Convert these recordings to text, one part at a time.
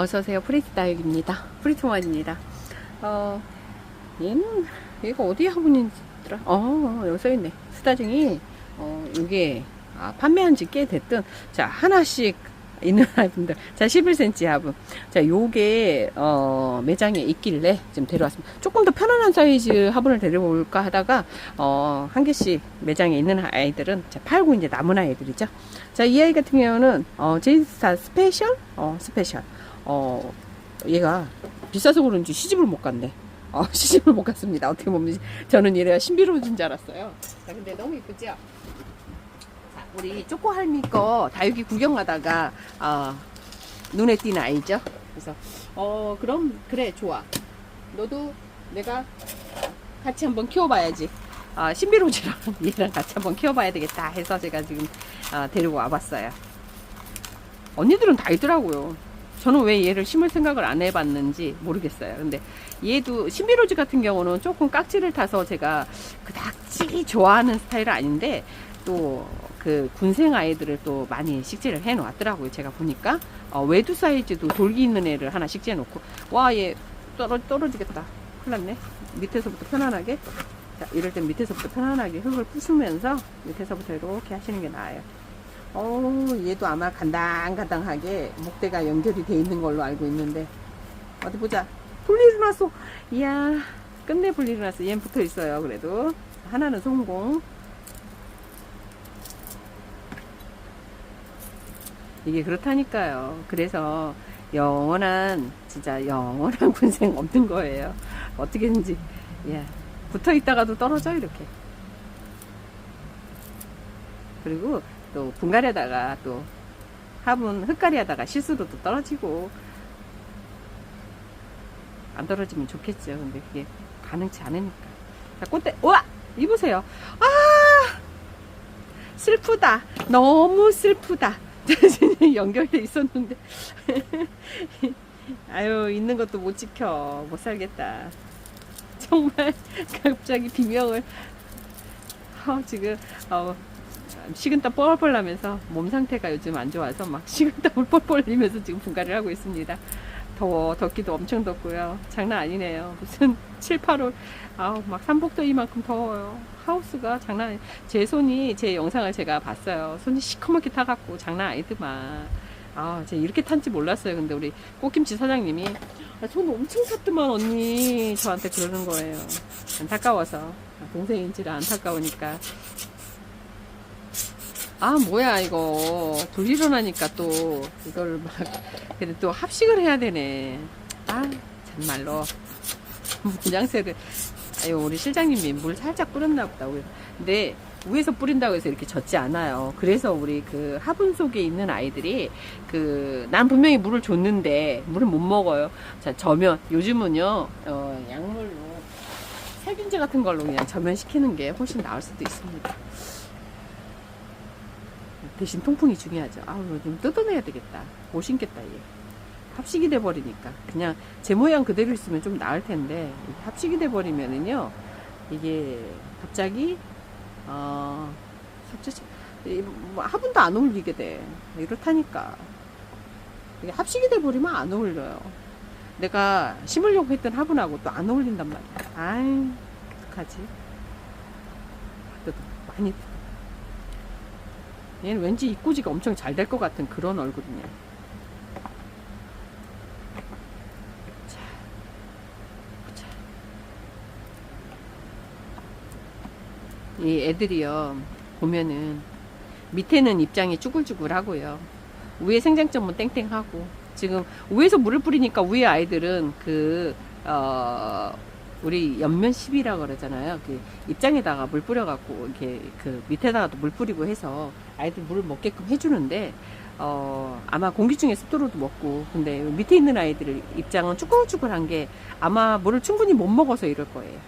어서오세요. 프리트 다육입니다. 프리트원입니다. 어, 얘는, 얘가 어디 화분인지더라? 어, 여기 써있네. 스타중이, 어, 이게, 아, 판매한 지 꽤 됐던, 자, 하나씩 있는 화분들. 자, 11cm 화분. 자, 요게, 어, 매장에 있길래 지금 데려왔습니다. 조금 더 편안한 사이즈 화분을 데려올까 하다가, 어, 한 개씩 매장에 있는 아이들은, 자, 팔고 이제 남은 아이들이죠. 자, 이 아이 같은 경우는, 어, 제이스타 스페셜? 어, 스페셜. 어, 얘가 비싸서 그런지 시집을 못 갔네. 어, 시집을 못 갔습니다. 어떻게 보면 저는 얘가 신비로운 줄 알았어요. 자, 근데 너무 이쁘죠? 자, 우리 쪼꼬 할미 거 다육이 구경하다가, 어, 눈에 띄는 아이죠? 그래서, 어, 그럼, 그래, 좋아. 너도 내가 같이 한번 키워봐야지. 아, 신비로즈랑 얘랑 같이 한번 키워봐야 되겠다 해서 제가 지금 아, 데리고 와봤어요. 언니들은 다 있더라고요. 저는 왜 얘를 심을 생각을 안 해봤는지 모르겠어요. 근데 얘도 신비로즈 같은 경우는 조금 깍지를 타서 제가 그닥 찌 좋아하는 스타일은 아닌데 또 그 군생 아이들을 또 많이 식재를 해 놨더라고요. 제가 보니까 어, 외두 사이즈도 돌기 있는 애를 하나 식재해 놓고 와 얘 떨어, 떨어지겠다. 큰일 났네. 밑에서부터 편안하게 자, 이럴 땐 밑에서부터 편안하게 흙을 부수면서 밑에서부터 이렇게 하시는 게 나아요. 어, 얘도 아마 간당간당하게 목대가 연결이 돼 있는 걸로 알고 있는데 어디 보자. 분리를 났어. 이야, 끝내 분리를 났어. 얘는 붙어 있어요. 그래도 하나는 성공. 이게 그렇다니까요. 그래서 영원한 진짜 영원한 군생 없는 거예요. 어떻게든지 예 붙어 있다가도 떨어져 이렇게. 그리고 또 분갈이하다가 또 화분 흙갈이하다가 실수로 또 떨어지고 안 떨어지면 좋겠죠. 근데 그게 가능치 않으니까. 자 꽃대 우와 이보세요. 아 슬프다. 너무 슬프다. 연결돼 있었는데 아유 있는 것도 못 지켜 못 살겠다. 정말 갑자기 비명을 어, 지금 어, 식은땀 뻘뻘 나면서 몸 상태가 요즘 안 좋아서 막 식은땀을 뻘뻘 흘리면서 지금 분갈이를 하고 있습니다. 더워, 덥기도 엄청 덥고요. 장난 아니네요. 무슨 7, 8월, 아우, 막 삼복도 이만큼 더워요. 하우스가 장난 아니, 제 손이, 제 영상을 제가 봤어요. 손이 시커멓게 타갖고 장난 아니더만. 아, 제가 이렇게 탄지 몰랐어요. 근데 우리 꽃김치 사장님이, 아, 손 엄청 탔더만, 언니. 저한테 그러는 거예요. 안타까워서. 아, 동생인지라 안타까우니까. 아 뭐야 이거. 불 일어나니까 또 이걸 막 근데 또 합식을 해야 되네. 아 정말로. 분장새를 아유 우리 실장님이 물 살짝 뿌렸나 보다. 근데 위에서 뿌린다고 해서 이렇게 젖지 않아요. 그래서 우리 그 화분 속에 있는 아이들이 그 난 분명히 물을 줬는데 물을 못 먹어요. 자 저면 요즘은요 어, 약물로 세균제 같은 걸로 그냥 저면 시키는 게 훨씬 나을 수도 있습니다 대신 통풍이 중요하죠. 아우, 좀 뜯어내야 되겠다. 못 신겠다, 얘. 합식이 돼버리니까. 그냥 제 모양 그대로 있으면 좀 나을 텐데, 합식이 돼버리면은요, 이게 갑자기, 어, 숙제, 뭐 화분도 안 어울리게 돼. 이렇다니까. 이게 합식이 돼버리면 안 어울려요. 내가 심으려고 했던 화분하고 또 안 어울린단 말이야. 아이, 어떡하지? 많이. 얘는 왠지 입꼬지가 엄청 잘 될 것 같은 그런 얼굴이냐. 자, 보자. 이 애들이요, 보면은, 밑에는 입장이 쭈글쭈글하고요. 위에 생장점은 땡땡하고, 지금 위에서 물을 뿌리니까 위에 아이들은 그, 어, 우리 옆면 시비라 그러잖아요. 그 입장에다가 물 뿌려갖고 이렇게 그 밑에다가도 물 뿌리고 해서 아이들 물을 먹게끔 해주는데 어 아마 공기 중에 습도로도 먹고 근데 밑에 있는 아이들 입장은 쭈글쭈글한 게 아마 물을 충분히 못 먹어서 이럴 거예요.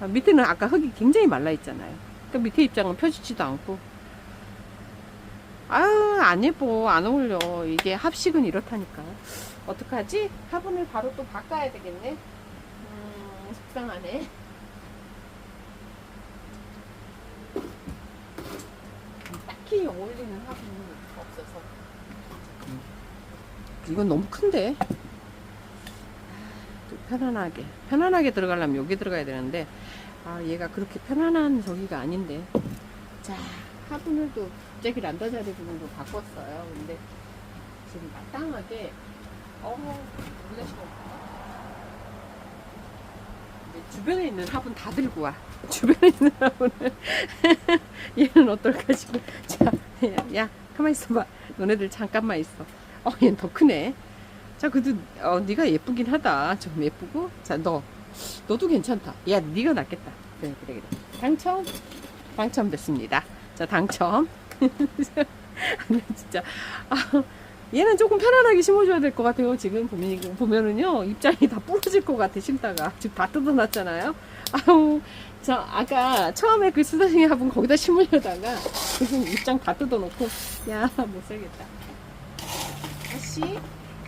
아, 밑에는 아까 흙이 굉장히 말라 있잖아요. 그 밑에 입장은 펴지지도 않고 아유 안 예뻐 안 어울려 이게 합식은 이렇다니까 어떡하지? 화분을 바로 또 바꿔야 되겠네. 음, 속상하네. 딱히 어울리는 화분이 없어서. 이건 너무 큰데. 좀 편안하게. 편안하게 들어가려면 여기 들어가야 되는데, 아, 얘가 그렇게 편안한 저기가 아닌데. 자, 화분을도 갑자기 란다 자리 부분도 바꿨어요. 근데 지금 마땅하게, 어, 여기다 심어. 주변에 있는 화분 다 들고 와. 주변에 있는 화분을. 얘는 어떨까 지금. 자, 야, 야 가만 있어봐. 너네들 잠깐만 있어. 어, 얘는 더 크네. 자, 그래도 어, 네가 예쁘긴 하다. 좀 예쁘고. 자, 너, 너도 괜찮다. 야, 네가 낫겠다. 그래, 그래, 그래. 당첨, 당첨됐습니다. 자, 당첨. 근데 진짜 아, 얘는 조금 편안하게 심어줘야 될 것 같아요. 지금 보면 보면은요 입장이 다 부러질 것 같아 심다가 지금 다 뜯어놨잖아요. 아우, 저 아까 처음에 그 수다싱이 화분 거기다 심으려다가 지금 입장 다 뜯어놓고 야 못 살겠다. 다시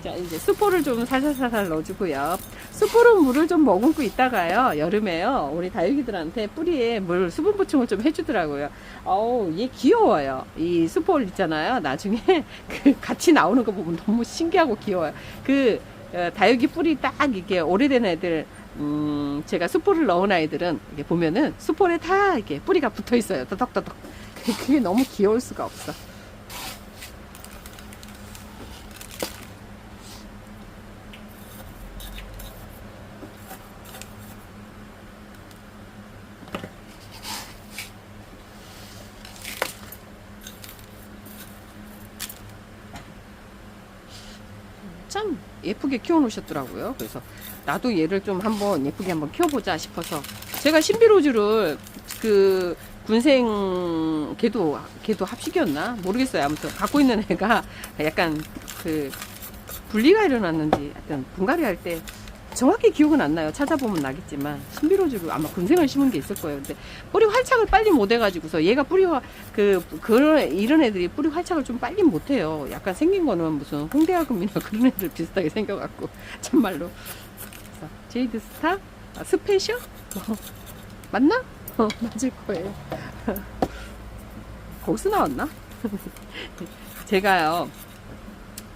자 이제 수포를 좀 살살살살 넣어주고요. 수포로 물을 좀 머금고 있다가요 여름에요 우리 다육이들한테 뿌리에 물 수분 보충을 좀 해주더라고요. 어우 얘 귀여워요. 이 수포를 있잖아요. 나중에 그 같이 나오는 거 보면 너무 신기하고 귀여워요. 그 어, 다육이 뿌리 딱 이게 오래된 애들 음, 제가 수포를 넣은 아이들은 이게 보면은 수포에 다 이렇게 뿌리가 붙어 있어요. 더덕더덕. 그게 너무 귀여울 수가 없어. 참 예쁘게 키워놓으셨더라고요. 그래서 나도 얘를 좀 한번 예쁘게 한번 키워보자 싶어서 제가 신비로즈를 그 군생 걔도 걔도 합식이었나 모르겠어요. 아무튼 갖고 있는 애가 약간 그 분리가 일어났는지 하여튼 분갈이 할때 정확히 기억은 안 나요. 찾아보면 나겠지만 신비로즈로 아마 군생을 심은 게 있을 거예요. 근데 뿌리 활착을 빨리 못 해가지고서 얘가 뿌리와 그 그런 이런 애들이 뿌리 활착을 좀 빨리 못 해요. 약간 생긴 거는 무슨 홍대학금이나 그런 애들 비슷하게 생겨갖고 참말로 제이드 스타 아, 스페셜 뭐, 맞나? 어, 맞을 거예요. 거기서 나왔나? 제가요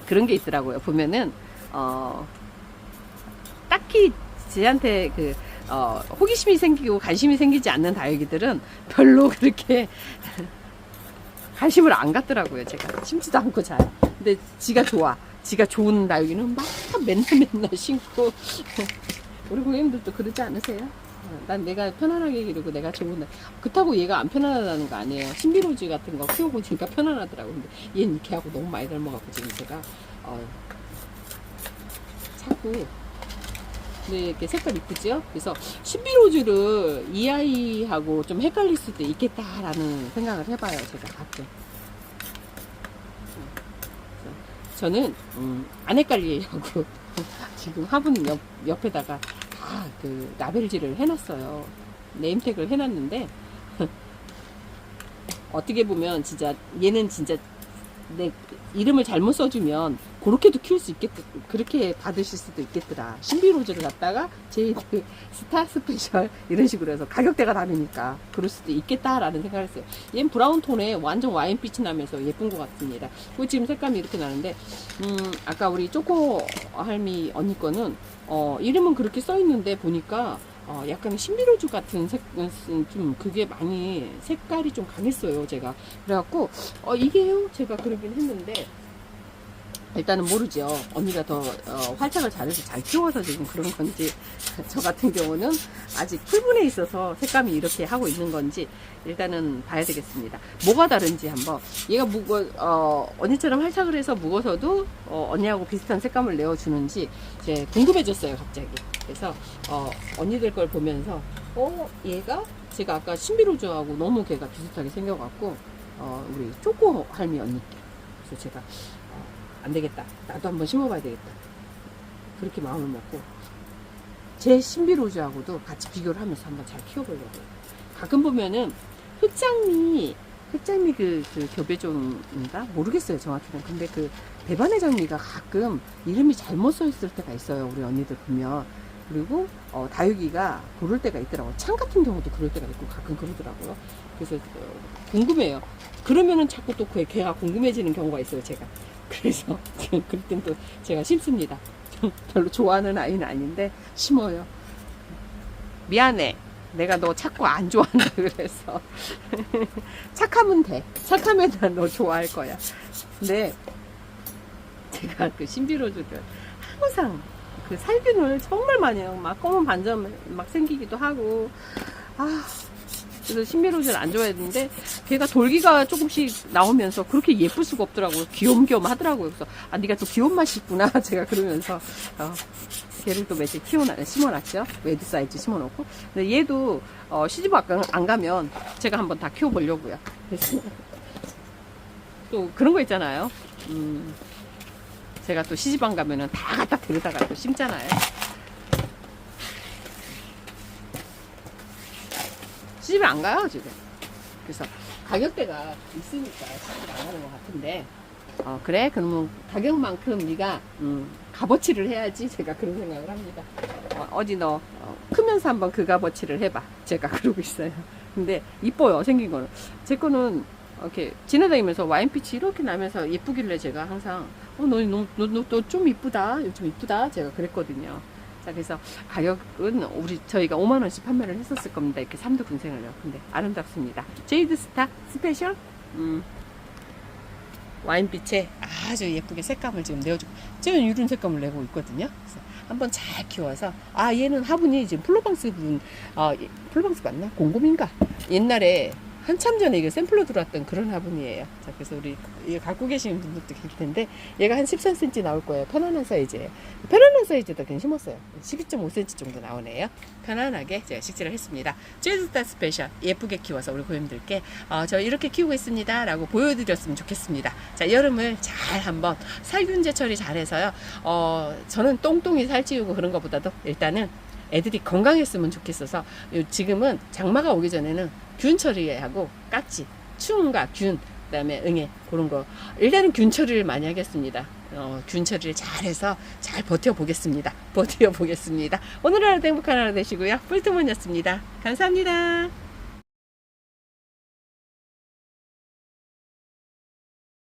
그런 게 있더라고요. 보면은 어 딱히 쟤한테 그 어, 호기심이 생기고 관심이 생기지 않는 다육이들은 별로 그렇게 관심을 안 갖더라고요. 제가 심지도 않고 잘. 근데 지가 좋아. 지가 좋은 다육이는 막 맨날 맨날 심고 우리 고객님들도 그러지 않으세요? 어, 난 내가 편안하게 기르고 내가 좋은 다 그렇다고 얘가 안 편안하다는 거 아니에요. 신비로즈 같은 거 키우고 지니까 편안하더라고. 근데 얘는 걔하고 너무 많이 닮아갖고 지금 제가 어, 자꾸 네, 이렇게 색깔 이쁘죠? 그래서 신비로즈를 이 아이하고 좀 헷갈릴 수도 있겠다라는 생각을 해봐요, 제가 가끔. 저는 음, 안 헷갈리려고 지금 화분 옆, 옆에다가 다그 라벨지를 해놨어요. 네임택을 해놨는데 어떻게 보면 진짜 얘는 진짜 내 이름을 잘못 써주면 그렇게도 키울 수 있겠 그렇게 받으실 수도 있겠더라 신비로즈를 갖다가 제이드 스타 스페셜 이런 식으로 해서 가격대가 다르니까 그럴 수도 있겠다라는 생각을 했어요 얘는 브라운 톤에 완전 와인빛이 나면서 예쁜 것 같습니다 그 지금 색감이 이렇게 나는데 음 아까 우리 쪼코 할미 언니 거는 어 이름은 그렇게 써 있는데 보니까 어, 약간 신비로즈 같은 색, 좀 그게 많이 색깔이 좀 강했어요, 제가. 그래갖고, 어, 이게요? 제가 그러긴 했는데, 일단은 모르죠. 언니가 더 어, 활착을 잘해서 잘 키워서 지금 그런 건지, 저 같은 경우는 아직 풀분에 있어서 색감이 이렇게 하고 있는 건지, 일단은 봐야 되겠습니다. 뭐가 다른지 한번. 얘가 무거, 어, 언니처럼 활착을 해서 묵어서도, 어, 언니하고 비슷한 색감을 내어주는지, 이제 궁금해졌어요, 갑자기. 그래서 어, 언니들 걸 보면서 어 얘가 제가 아까 신비로즈하고 너무 걔가 비슷하게 생겨갖고 어, 우리 쪼꼬 할미 언니께 그래서 제가 어, 안 되겠다 나도 한번 심어봐야 되겠다 그렇게 마음을 먹고 제 신비로즈하고도 같이 비교를 하면서 한번 잘 키워보려고요 가끔 보면은 흑장미 흑장미 그, 그 교배종인가 모르겠어요 정확히는 근데 그 배반의 장미가 가끔 이름이 잘못 써 있을 때가 있어요 우리 언니들 보면 그리고 어, 다육이가 고를 때가 있더라고요. 창 같은 경우도 그럴 때가 있고 가끔 그러더라고요. 그래서 어, 궁금해요. 그러면은 자꾸 또 그 걔가 궁금해지는 경우가 있어요. 제가 그래서 그럴 땐또 제가 심습니다. 별로 좋아하는 아이는 아닌데 심어요. 미안해. 내가 너 자꾸 안 좋아한다 그래서 착하면 돼. 착하면 난 너 좋아할 거야. 근데 제가 그 신비로즈들 항상 그 살균을 정말 많이 해요. 막 검은 반점 막 생기기도 하고 아 그래서 신비로즈를 안 좋아했는데 걔가 돌기가 조금씩 나오면서 그렇게 예쁠 수가 없더라고요. 귀염귀염 하더라고요. 그래서 아 네가 또 귀여운 맛이 있구나 제가 그러면서 어, 걔를 또 며칠 키워놔 심어놨죠. 웨드 사이즈 심어놓고 근데 얘도 어, 시집 안, 가면 제가 한번 다 키워보려고요. 그래서 또 그런 거 있잖아요. 음, 제가 또 시집 안 가면은 다 갖다 데려다가 또 심잖아요. 시집을 안 가요, 지금. 그래서 가격대가 있으니까 시집을 안 가는 것 같은데. 어, 그래? 그러면 가격만큼 네가 음, 값어치를 해야지. 제가 그런 생각을 합니다. 어, 디 너 어, 크면서 한번 그 값어치를 해봐. 제가 그러고 있어요. 근데 이뻐요, 생긴 거는. 제 거는 이렇게 지나다니면서 와인빛이 이렇게 나면서 예쁘길래 제가 항상 어, 너, 너, 너, 너, 너좀 이쁘다. 좀 이쁘다. 제가 그랬거든요. 자, 그래서 가격은 우리 저희가 5만 원씩 판매를 했었을 겁니다. 이렇게 삼두 분생을요. 근데 아름답습니다. 제이드 스타 스페셜 음, 와인빛에 아주 예쁘게 색감을 지금 내어주고 지금 이런 색감을 내고 있거든요. 그래서 한번 잘 키워서 아 얘는 화분이 지금 플로방스 분, 아 예, 플로방스 맞나? 곰곰인가? 옛날에 한참 전에 이게 샘플로 들어왔던 그런 화분이에요. 자, 그래서 우리 이거 갖고 계시는 분들도 계실 텐데 얘가 한 13cm 나올 거예요. 편안한 사이즈예요. 편안한 사이즈도 그냥 심었어요. 12.5cm 정도 나오네요. 편안하게 제가 식재를 했습니다. 제주스타 스페셜 예쁘게 키워서 우리 고객님들께 어, 저 이렇게 키우고 있습니다. 라고 보여드렸으면 좋겠습니다. 자, 여름을 잘 한번 살균제 처리 잘해서요. 어, 저는 똥똥이 살찌우고 그런 것보다도 일단은 애들이 건강했으면 좋겠어서 요- 지금은 장마가 오기 전에는 균 처리하고 깍지, 추움과 균, 그다음에 응애 그런 거 일단은 균 처리를 많이 하겠습니다. 어, 균 처리를 잘해서 잘 버텨 보겠습니다. 버텨 보겠습니다. 오늘 하루도 행복한 하루 되시고요. 뿔트몬이었습니다. 감사합니다.